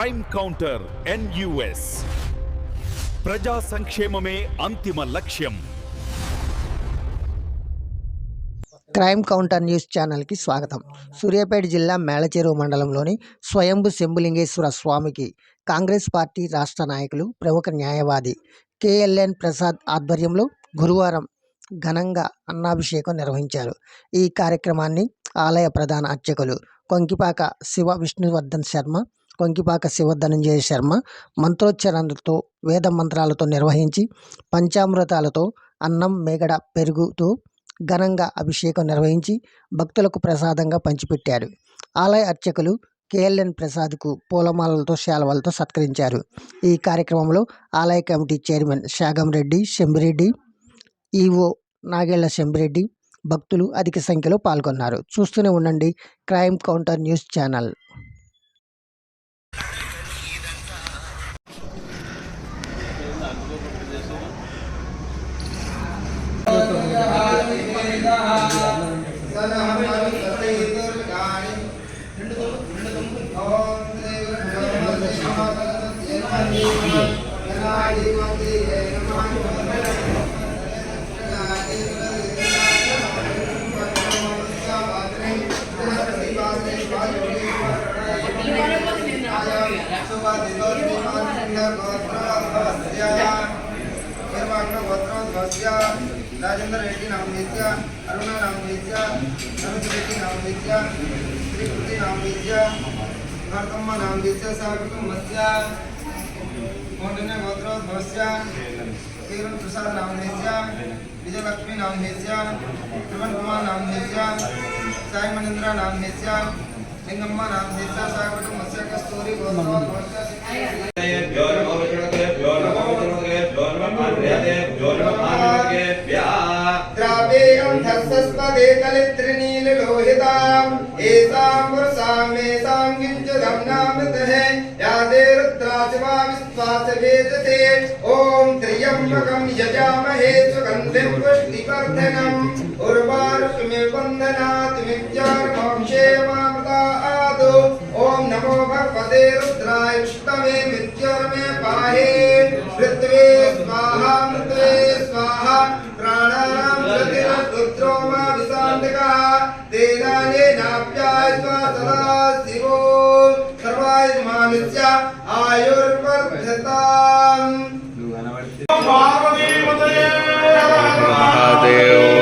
Crime counter NUS ప్రజా సంక్షేమమే అంతిమ లక్ష్యం. క్రైమ్ కౌంటర్ న్యూస్ ఛానల్కి స్వాగతం. సూర్యాపేట జిల్లా మేళచెరువు మండలంలోని స్వయంభు శంభులింగేశ్వర స్వామికి కాంగ్రెస్ పార్టీ రాష్ట్ర నాయకులు ప్రముఖ న్యాయవాది కేఎల్ఎన్ ప్రసాద్ ఆధ్వర్యంలో గురువారం ఘనంగా అన్నాభిషేకం నిర్వహించారు. ఈ కార్యక్రమాన్ని ఆలయ ప్రధాన అర్చకులు కొంకిపాక శివ విష్ణువర్ధన్ శర్మ కొంకిపాక శివధనంజయ శర్మ మంత్రోచ్చరణలతో వేద మంత్రాలతో నిర్వహించి పంచామృతాలతో అన్నం మేగడ పెరుగుతో ఘనంగా అభిషేకం నిర్వహించి భక్తులకు ప్రసాదంగా పంచిపెట్టారు. ఆలయ అర్చకులు కేఎల్ఎన్ ప్రసాద్కు పూలమాలలతో శాలవాలతో సత్కరించారు. ఈ కార్యక్రమంలో ఆలయ committee chairman Shagam Reddy Shambireddy EO Nagella Shambireddy భక్తులు అధిక సంఖ్యలో పాల్గొన్నారు. చూస్తూనే ఉండండి crime counter news channel. Rajendra Reddy नामनेत्या Aruna नामनेत्या समित रेड्डी नामनेत्या श्रीकृति नामनेत्या नरतम्मा नामनेत्या सावित्री मत्या पुण्यगोत्रो भवस्या, केवल प्रसाद नामधेस्या विजयलक्ष्मी नामधेस्या त्रिवन कुमार नामधेस्या साई मनिंद्रा नामधेस्या लिंगम्मा नामधेस्या सागवट मत्स्य कस्तूरी गोत्रो गौरव अवचरण गौरव अवचरण गौरव आर्यदे गौरव आर्यदे व्या द्रावेयं धस्सस्पदे कलित्रिनील लोहिताम एसाम वर्षाम एसाम किंच धमनामृत है पार्श्वाविश्वासवेदसे ॐ त्र्यम्बकं यजामहे सुगन्धिं पुष्टिवर्धनम् उर्वारुषिमिर्वन्दनातिमित्यार्मोक्षेमामृता आदो ॐ नमो भगवते रुद्राय विष्णवे विद्योर्मे पाहे। पृथ्वे स्वाहा, मृत्वे स्वाहा। प्राणानां प्रतिरुद्रो मा विशान्तकः तेनाले नाप्याय स्वा सदा शिवो। सर्वाय मामित्या ఆయుర్వర్ధతాం మహాదేవ్.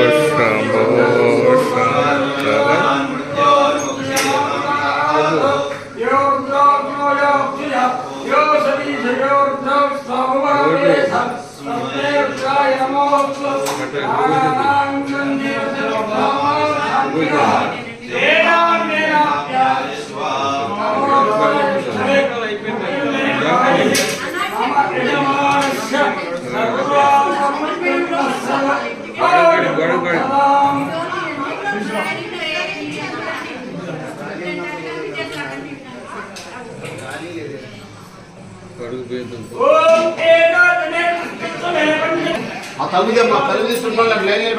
ఆ తలుపు మా తలుపు తీసుకుంటున్నా లైన్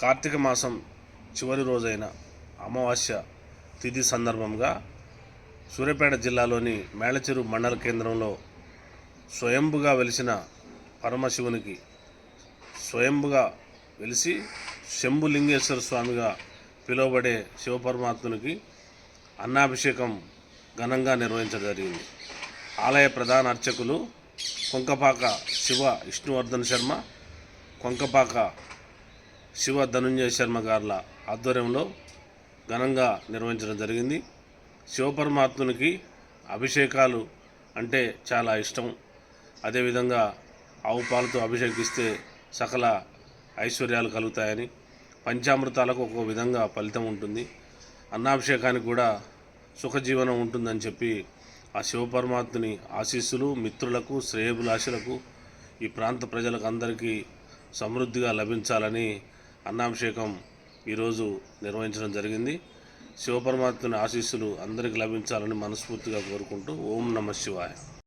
కార్తీక మాసం చివరి రోజైన అమావాస్య తిథి సందర్భంగా సూర్యాపేట జిల్లాలోని మేళచెరు మండల కేంద్రంలో స్వయంభుగా వెలిసిన పరమశివునికి స్వయంభుగా వెలిసి శంభులింగేశ్వర స్వామిగా పిలువబడే శివపరమాత్మునికి అన్నాభిషేకం ఘనంగా నిర్వహించడం జరిగింది. ఆలయ ప్రధాన అర్చకులు కొంకపాక శివ విష్ణువర్ధన్ శర్మ కొంకపాక శివ ధనుంజయ శర్మ గారుల ఆధ్వర్యంలో ఘనంగా నిర్వహించడం జరిగింది. శివపరమాత్మునికి అభిషేకాలు అంటే చాలా ఇష్టం. అదేవిధంగా ఆవు పాలతో అభిషేకిస్తే సకల ఐశ్వర్యాలు కలుగుతాయని పంచామృతాలకు ఒక విధంగా ఫలితం ఉంటుంది. అన్నాభిషేకానికి కూడా సుఖజీవనం ఉంటుందని చెప్పి ఆ శివపరమాత్ముని ఆశీస్సులు మిత్రులకు శ్రేయభిలాషులకు ఈ ప్రాంత ప్రజలకు అందరికీ సమృద్ధిగా లభించాలని అన్నాభిషేకం ఈరోజు నిర్వహించడం జరిగింది. శివపరమాత్మని ఆశీస్సులు అందరికీ లభించాలని మనస్ఫూర్తిగా కోరుకుంటూ ఓం నమ శివాయ.